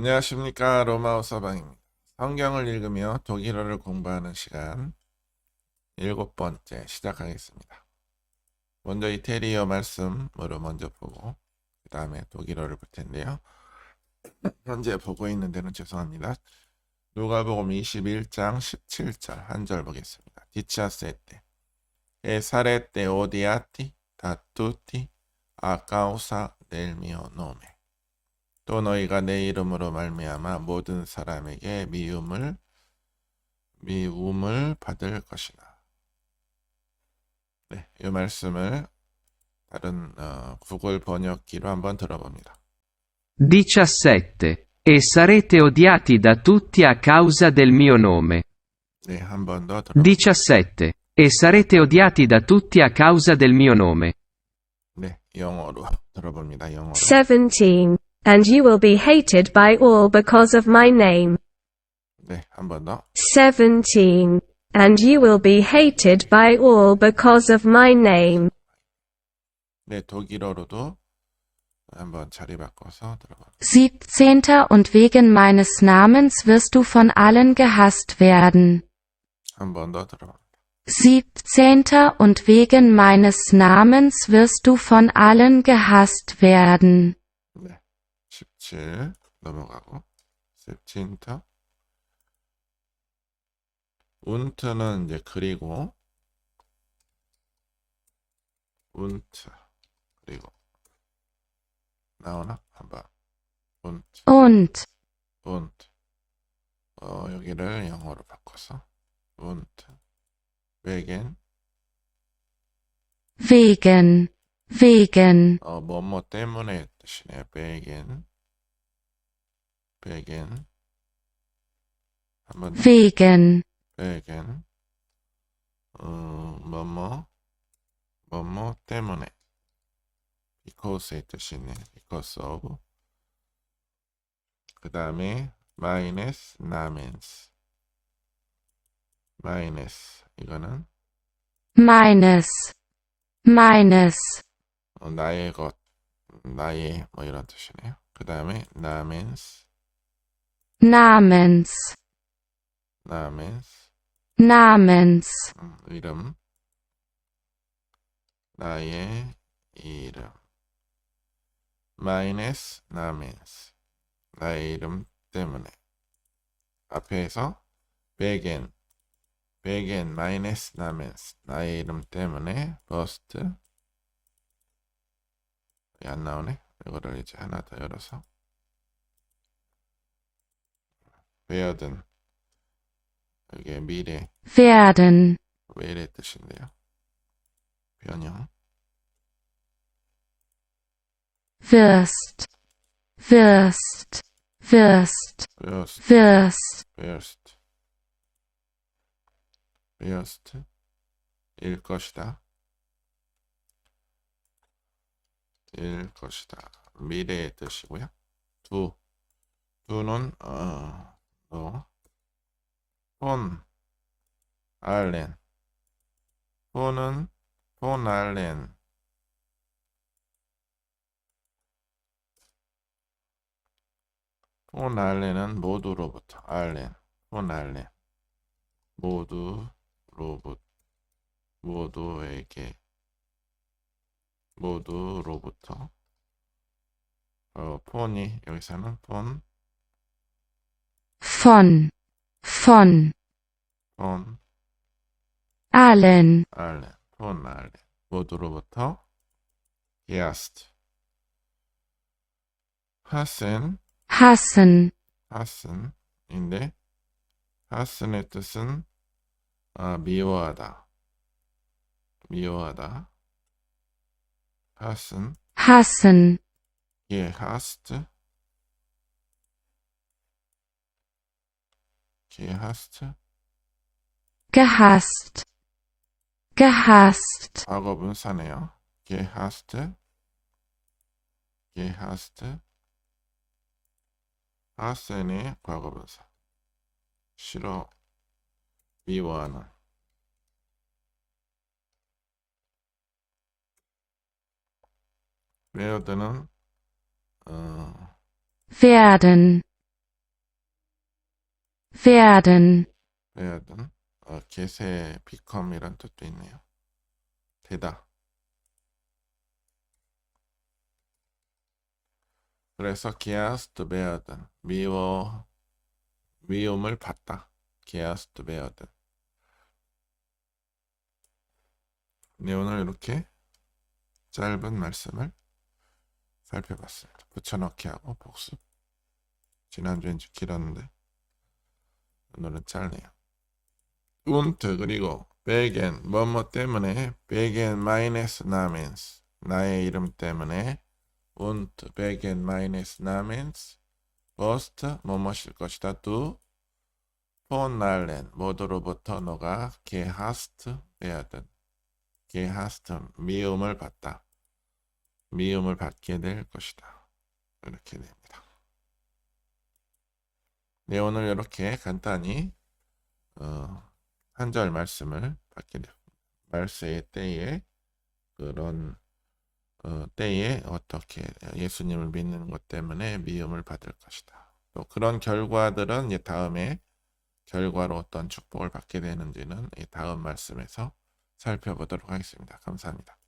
안녕하십니까 로마오 서방입니다. 성경을 읽으며 독일어를 공부하는 시간 일곱 번째 시작하겠습니다. 먼저 이태리어 말씀으로 먼저 보고 그 다음에 독일어를 볼 텐데요. 현재 보고 있는 데는 죄송합니다. 누가복음 21장 17절 한 절 보겠습니다. 디치아세테 e sarete odiati da tutti a causa del mio nome. 또 너희가 내 이름으로 말미암아 모든 사람에게 미움을 미움을 받을 것이다. 네, 이 말씀을 다른 어, 구글 번역기로 한번 들어봅니다. 17. E sarete odiati da tutti a causa del mio nome. 네, 한번더 들어. 17. E sarete odiati da tutti a causa del mio nome. 네, 영어로 들어봅니다. 영어로. 17. And you will be hated by all because of my name. 네, 한 번 더. 17. And you will be hated by all because of my name. 네, 독일어로도 한번 자리 바꿔서 들어봅니다. 17. Und wegen meines Namens wirst du von allen gehasst werden. 한 번 더 들어봅니다. 17. Und wegen meines Namens wirst du von allen gehasst werden. 네, 17 넘어가고. 17터 운트는 이제 그리고 운트 그리고 나오나? 한번. 운트. Und, 운트. 어 여기를 영어로 바꿔서 운트. wegen wegen, wegen, 어 뭐뭐 때문에 뜻이네요 wegen wegen 한번 더. wegen, wegen 어, 뭐뭐 뭐뭐 때문에 because의 뜻이 있네 because of 그 다음에 minus namens minus 이거는 meines, meines, 어, 나의 것 나의 뭐 이런 뜻이네요 그 다음에 namens namens, namens. Namens, 음, 이름. 나의 이름. 마이너스 나멘스 나의 이름 때문에. 앞에서 베겐 베겐 마이너스 나멘스 나의 이름 때문에 버스트 안 나오네? 이거를 이제 하나 더 열어서 베어든 이게 미래 werden, 왜이래 뜻인데요. 변형. wirst, wirst, 베어스트, wirst, 베어스트. 베어스트. 일 것이다. 일 것이다. 미래의 뜻이고요. 두. 두는 어, 너. 폰. 알렌. 폰은 폰 알렌. 폰 알렌은 모두로부터 알렌. 폰 알렌. 모두로부터 모두에게 모두로부터 어, 폰이 여기서는 폰, von, von, 폰, allen, 알렌, 폰 알렌 모두로부터 geast 하센 hassen, 하슨인데 하슨의 뜻은 아, 미워하다 미워하다 하슨 hassen, gehasst gehasst gehasst, gehasst, 과거분사네요. gehasst gehasst 하센의 과거분사 싫어 미워하는 베어드는 어, werden, werden, werden 어, 개세 become이란 뜻도 있네요. 되다. 그래서 geast werden 미워 미움을 받다. geast werden 네 오늘 이렇게 짧은 말씀을 살펴봤습니다. 붙여넣기 하고 복습. 지난주엔 좀 길었는데 오늘은 짧네요. und 그리고 wegen 뭐뭐 때문에 wegen meines Namens 나의 이름 때문에 und wegen meines Namens wirst 뭐뭐일 것이다 von allen 모두로부터 너가 gehasst werden gehasst 미움을 받다 미움을 받게 될 것이다 이렇게 됩니다. 네 오늘 이렇게 간단히 어, 한 절 말씀을 받게 됩니다. 말세의 때에 그런 어, 때에 어떻게 예수님을 믿는 것 때문에 미움을 받을 것이다. 또 그런 결과들은 이제 다음에 결과로 어떤 축복을 받게 되는지는 이 다음 말씀에서 살펴보도록 하겠습니다. 감사합니다.